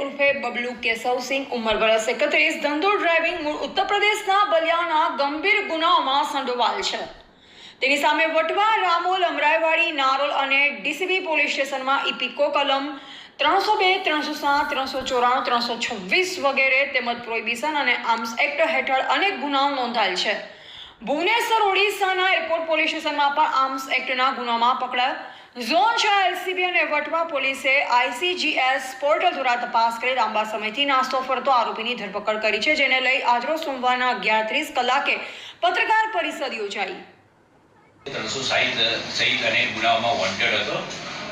ઉર્ફે બબલુ કેશવસિંહ ઉંમર વર્ષ એકત્રીસ ધંધો ડ્રાઇવિંગ મૂળ ઉત્તર પ્રદેશના બલિયાના ગંભીર ગુનાઓમાં સંડોવાયેલ છે. તેની સામે વટવા રામોલ અમરાઈવાડી, નારોલ અને ડીસીબી પોલીસ સ્ટેશનમાં ઇપિકો કલમ ત્રણસો બે, ત્રણસો સાત, ત્રણસો ચોરાણું, ત્રણસો છવ્વીસ વગેરે તેમજ પ્રોહિબિશન અને આર્મ્સ એક્ટ હેઠળ અનેક ગુનાઓ નોંધાયેલ છે. ભુવનેશ્વર ઓડિશાના એરપોર્ટ પોલીસ સ્ટેશનમાં પણ આર્મ્સ એક્ટના ગુનામાં પકડાયેલ ઝોન છ એલસીબી અને વટવા પોલીસે આઈસીજીએસ પોર્ટલ દ્વારા તપાસ કરી લાંબા સમયથી નાસ્તો ફરતો આરોપીની ધરપકડ કરી છે જેને લઈ આજરો સોમવારના અગિયાર ત્રીસ કલાકે પત્રકાર પરિષદ યોજાઈ. ત્રણસો સાહીઠ સહિત અને ગુનાઓમાં વોન્ટેડ હતો.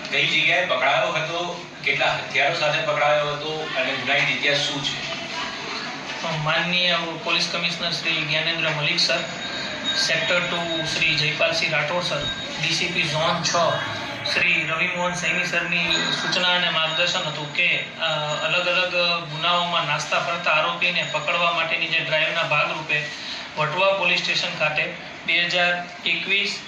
કઈ જગ્યાએ પકડાયો હતો કેટલા હથિયારો સાથે પકડાયો હતો અને ગુનાની ઇતિહાસ શું છે? માનનીય police commissioner Shri Gyanendra Malik sir sector two Shri Jaypalsinh Rathod sir DCP zone છ રવિમોહન સૈની સરની સૂચના અને માર્ગદર્શન હતું કે અલગ અલગ ગુનાઓમાં નાસ્તા ફરતા આરોપીને પકડવા માટેની જે ડ્રાઈવના ભાગરૂપે વટવા પોલીસ સ્ટેશન ખાતે બે હજાર એકવીસ,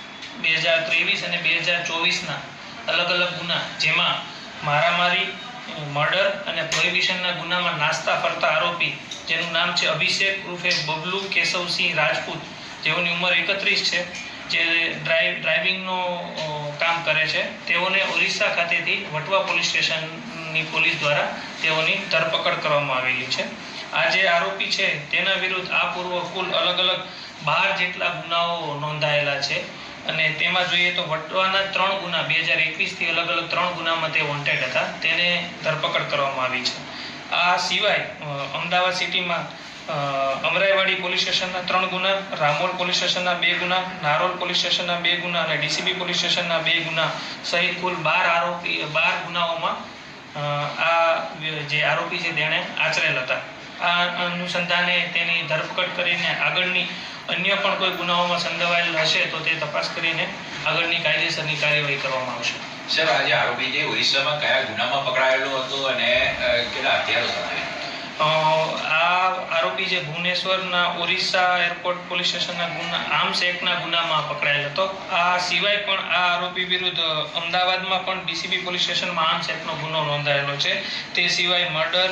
બે હજાર ત્રેવીસ અને બે હજાર ચોવીસના અલગ અલગ ગુના, જેમાં મારામારી, મર્ડર અને પ્રોહિબિશનના ગુનામાં નાસ્તા ફરતા આરોપી, જેનું નામ છે અભિષેક ઉર્ફે બબલુ કેશવસિંહ રાજપૂત, જેઓની ઉંમર એકત્રીસ છે, જે ડ્રાઈવ ડ્રાઇવિંગનો કરે છે. તેઓને ઓરિસ્સા ખાતેથી વટવા પોલીસ સ્ટેશનની પોલીસ દ્વારા તેઓની ધરપકડ કરવામાં આવેલી છે. આ જે આરોપી છે, તેના વિરુદ્ધ આ પૂર્વ કુલ અલગ અલગ બાર જેટલા ગુનાઓ નોંધાયેલા છે. અને તેમાં જોઈએ તો વટવાના ત્રણ ગુના, બે હજાર એકવીસથી અલગ અલગ ત્રણ ગુનામાં તે વોન્ટેડ હતા. તેને ધરપકડ કરવામાં આવી છે. આ સિવાય અમદાવાદ સિટીમાં અમરાઈવાડી પોલીસ સ્ટેશનના ત્રણ ગુના રામોલ પોલીસ સ્ટેશનના બે ગુના નારોલ પોલીસ સ્ટેશનના બે ગુના અને ડીસીબી પોલીસ સ્ટેશનના બે ગુના સહિત કુલ બાર આરોપી બાર ગુનાઓમાં આ જે આરોપી છે તેણે આચરેલ હતા. આ અનુસંધાને તેની ધરપકડ કરીને આગળની અન્ય પણ કોઈ ગુનાઓમાં સંડોવાયેલ હશે તો તે તપાસ કરીને આગળની કાયદેસરની કાર્યવાહી કરવામાં આવશે. સર આજે આરોપી જે ઓરિસ્સામાં કયા ગુનામાં પકડાયેલો હતો અને કેટલા હથિયારો સાથે? આરોપી જે ભુવનેશ્વરના ઓરિસ્સા એરપોર્ટ પોલીસ સ્ટેશનના ગુના, આર્મ્સ એક્ટના ગુનામાં પકડાયેલ હતો. આ સિવાય પણ આ આરોપી વિરુદ્ધ અમદાવાદમાં પણ ડીસીબી પોલીસ સ્ટેશનમાં આર્મ્સ એક્ટનો ગુનો નોંધાયેલો છે. તે સિવાય મર્ડર,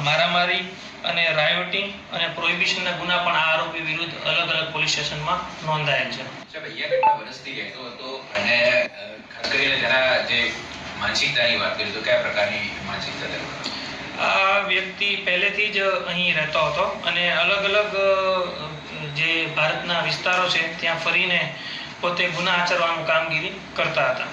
મારામારી અને રાયોટિંગ અને પ્રોહિબિશનના ગુના પણ આ આરોપી વિરુદ્ધ અલગ અલગ પોલીસ સ્ટેશનમાં નોંધાયેલ છે. અને ખાસ કરીને તેના જે માનસિકતાની વાત કરી તો કયા પ્રકારની માનસિકતા? આ વ્યક્તિ પહેલેથી જ અહીં રહેતો હતો અને અલગ અલગ જે ભારતના વિસ્તારો છે, ત્યાં ફરીને પોતે ગુના આચરવાનું કામગીરી કરતા હતા.